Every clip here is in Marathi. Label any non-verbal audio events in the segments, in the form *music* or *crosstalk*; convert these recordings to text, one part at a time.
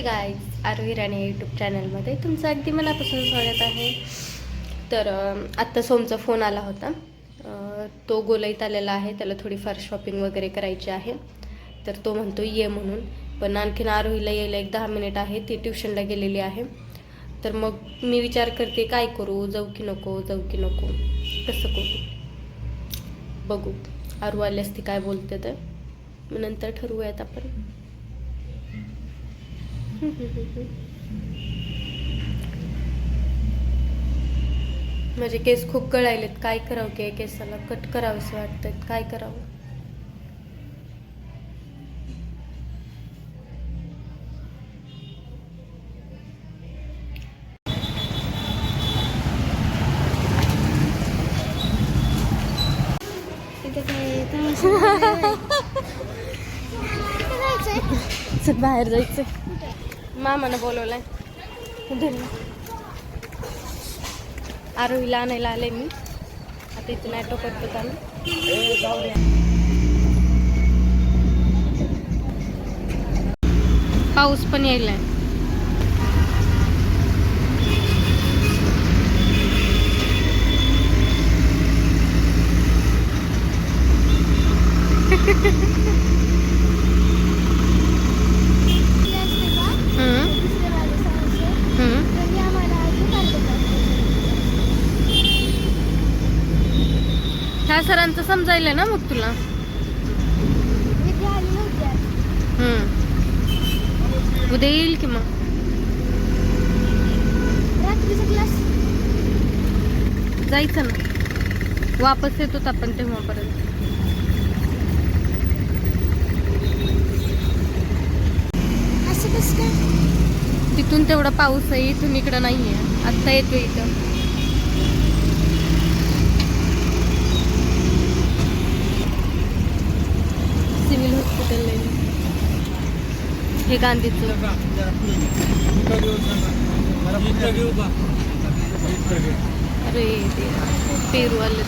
गाईज आरोही राणे यूट्यूब चॅनलमध्ये तुमचं अगदी मनापासून स्वागत आहे. तर आत्ता सोमचा फोन आला होता. तो गोलईत आलेला आहे. त्याला थोडीफार शॉपिंग वगैरे करायची आहे. तर तो म्हणतो ये म्हणून. पण आणखीन आरोहीला यायला एक दहा मिनिट आहे. ती ट्युशनला गेलेली आहे. तर मग मी विचार करते काय करू? जाऊ की नको? जाऊ की नको? कसं करू. बघू. आरू आल्यास ती काय बोलते तर. मग नंतर ठरवूयात आपण. माझे केस खूप गळायलेत. काय करावं की केसाला? कट करावंसं वाटतं काय करावं? *laughs* बाहेर जायचं मामानं बोलवलंय. धन्य आरोहीला आणायला आले मी. आता इथून ॲटो करतो त्याला पाऊस पण यायलाय हम्म, हम्म. ह्या सरांचं समजायला ना मग तुला? हम्म. उद्या येईल की मग? जायचं ना. वापस येतो आपण तेव्हापर्यंत. तिथून तेवढा पाऊस आहे इथून इकडं नाहीये. आत्ता येतो इथं. हे गांधीचं. अरे देवा, पेरू आले.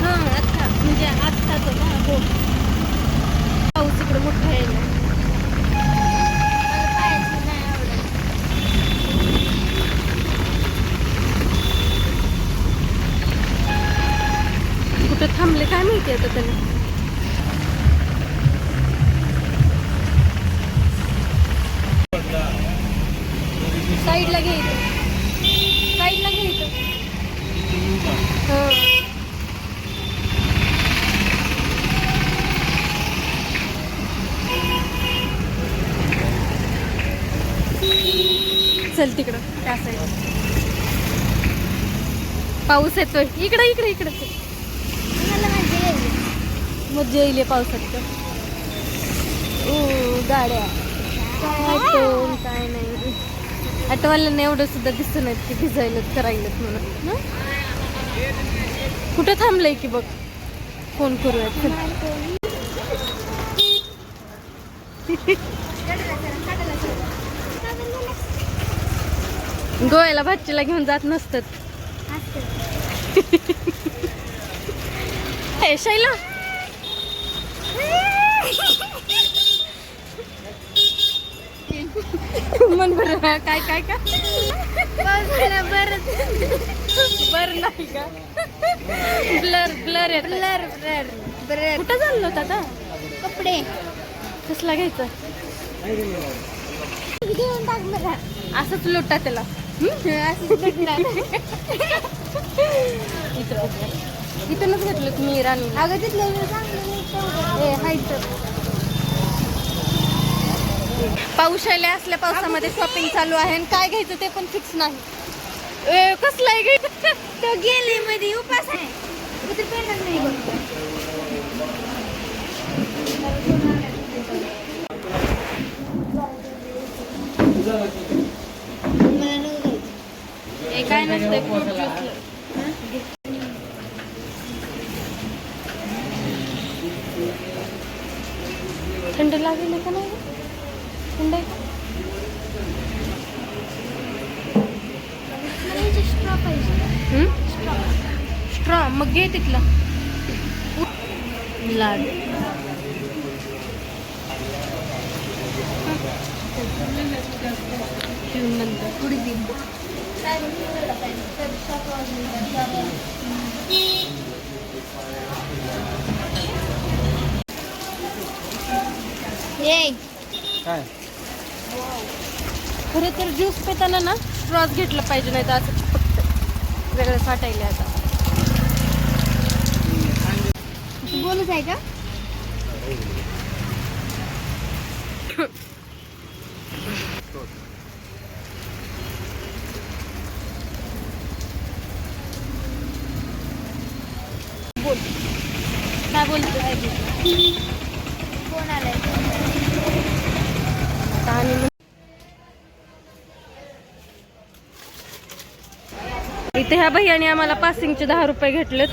हां आत्ता म्हणजे आत्ताच ना हो. चल तिकडं त्या साईड पाऊस येतोय. इकडं इकडे इकडे. मजा येईल. या पावसात. ओ गाड्या. काय नाही. ऑटोवाल्यांना एवढं सुद्धा दिसून येत की भिजायलाच करायलाच म्हणून? कुठं थांबलंय की बघ? फोन करूयात *laughs* चल. गोव्याला भाचीला घेऊन जात नसतात. हे शैला. मन बरं काय काय का बर नाही का? ब्लर ब्लर येत. ब्लर ब्लर ब्लर कुठं चाललो होता आता? कपडे. कसला घ्यायचा? असंच लोटा त्याला. इथूनच घेतलं तुम्ही राणी. अगं तिथलं पाऊस आले असल्या पावसामध्ये शॉपिंग चालू आहे आणि काय घ्यायचं ते पण फिक्स नाही. कसलं आहे घ्यायचं तो गेले मध्ये उपास आहे. नाही बघ मला नको घ्यायचं. हे काय नसतंय फ्रूट थंड लागेल का नाही? थंड आहे का? स्ट्रॉ मग घे तिथला. लाड. नंतर. थोडी दिन काय? खरं तर ज्यूस पिताना ना स्ट्रॉच घेतलं पाहिजे नाही तर असं फक्त वेगळं साठायला आता बोलच आहे का? बोल. काय बोलतो कोण आलाय? इथे ह्या भैयाने आम्हाला पासिंगचे दहा रुपये घेतलेत.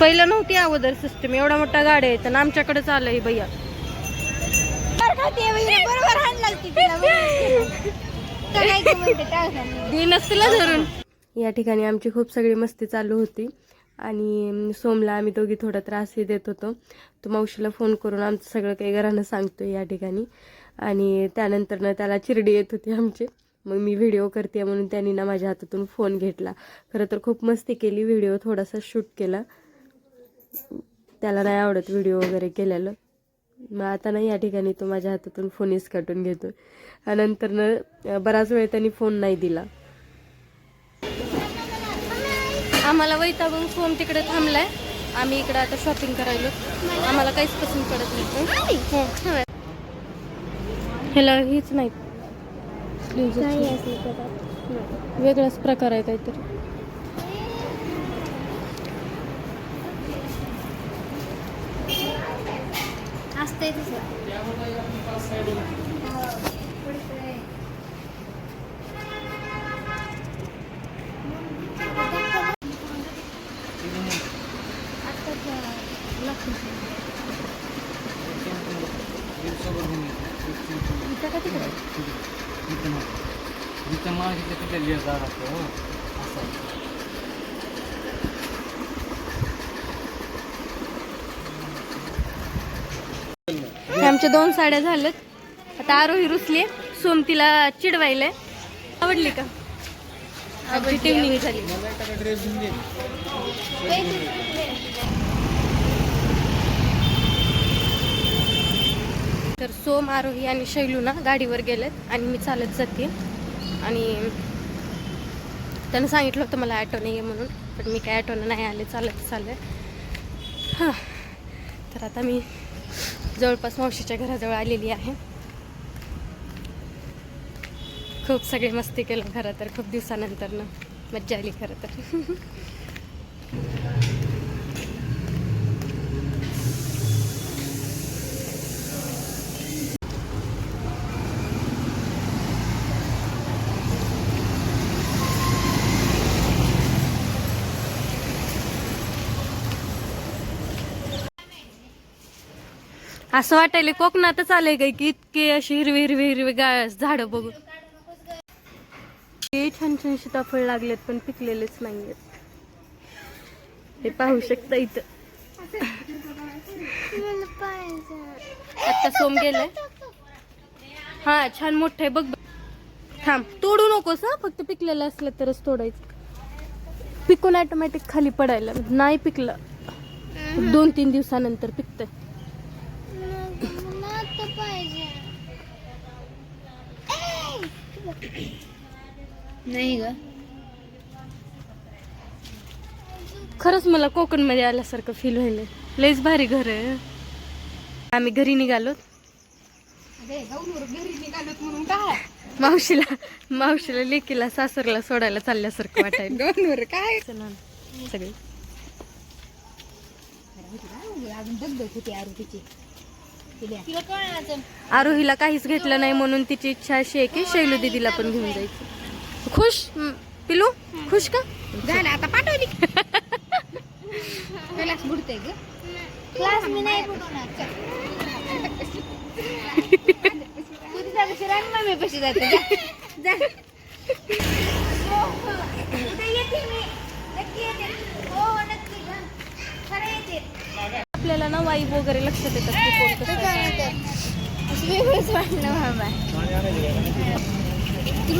पहिलं नव्हती अगोदर सिस्टम एवढा मोठा गाड्या आणि आमच्याकडेच भैया. मार खाते बाई, बरोबर तिला *laughs* धरून. या ठिकाणी आमची खूप सगळी मस्ती चालू होती. आणि सोमला आम्ही दोघी थोडा त्रासही देत होतो. तो मावशीला फोन करून आमचं सगळं काही घरानं सांगतो या ठिकाणी. आणि त्यानंतरनं त्याला चिरडी येत होती आमची. मग मी व्हिडिओ करते म्हणून त्यांनी ना माझ्या हातातून फोन घेतला. खरं तर खूप मस्ती केली व्हिडिओ थोडासा शूट केला. त्याला नाही आवडत व्हिडिओ वगैरे केलेलं. मग आता नाही या ठिकाणी तो माझ्या हातातून फोनच काटून घेतो आणि नंतरनं बराच वेळ त्यांनी फोन नाही दिला. आम्हाला वैतागून फोन तिकडे थांबलाय? आम्ही इकडे आता शॉपिंग करायलो. आम्हाला काहीच पसंत पडत नाही. हो. ह्याला हीच नाही. Sleeves काही च असेल तर. नाही. वेगळाच प्रकार इथं तिथे लिहित जाणार असतो हो. असं हे आमच्या दोन साड्या झाल्यात आता आरोही रुसली सोमतीला चिडवायला आवडली का आमची टिवनिंग झाली ड्रेस घेऊन दे तर सोम आरोही आणि शैलू ना गाडीवर गेलेत आणि मी चालत जाते. आणि त्यानं सांगितलं होतं मला ॲटो नाही आहे म्हणून पण मी काय ॲटोनं नाही आले चालत चालले. हां. तर आता मी जवळपास मावशीच्या घराजवळ आलेली आहे. खूप सगळे मस्ती केलं खरं तर खूप दिवसानंतर ना मज्जा आली खरं तर. *laughs* असं वाटायला कोकणातच आलंय काय की इतके अशी हिरवी हिरवी हिरवी गा झाडं बघून. हे छान छान सीताफळ लागलेत पण पिकलेलेच नाहीयेत. हे पाहू शकता इथं. आता सोम गेलाय. हा छान मोठं आहे बघ. बघ. थांब तोडू नकोस हा. फक्त पिकलेलं असलं तरच तोडायचं. पिकून ऑटोमॅटिक खाली पडायला. नाही पिकलं. दोन तीन दिवसानंतर पिकतंय. पाहिजे. नाही ग. खरंच मला कोकणमध्ये आल्यासारखं फील व्हायलंय. लयच भारी घर आहे. आम्ही घरी निघालो. मावशीला मावशीला लेकीला सासरला सोडायला चालल्यासारखं वाटायला *laughs* काय? सगळे. आरोहीला काहीच घेतलं नाही म्हणून तिची इच्छा अशी आहे की शैलू दीदीला पण घेऊन जायचं खुश? पिलू? खुश का? झालं आता पाठवली. क्लास बुडते ग. क्लास मी नाही बुडवणार. कशी *laughs* जाते जा. जा उद्या येते मी नक्की येते हो हो नक्की जा. खरं येते आपल्याला ना वाईब वगैरे लक्षात येतात की कोण कसं वेगळंच वाटलं बाबा? ती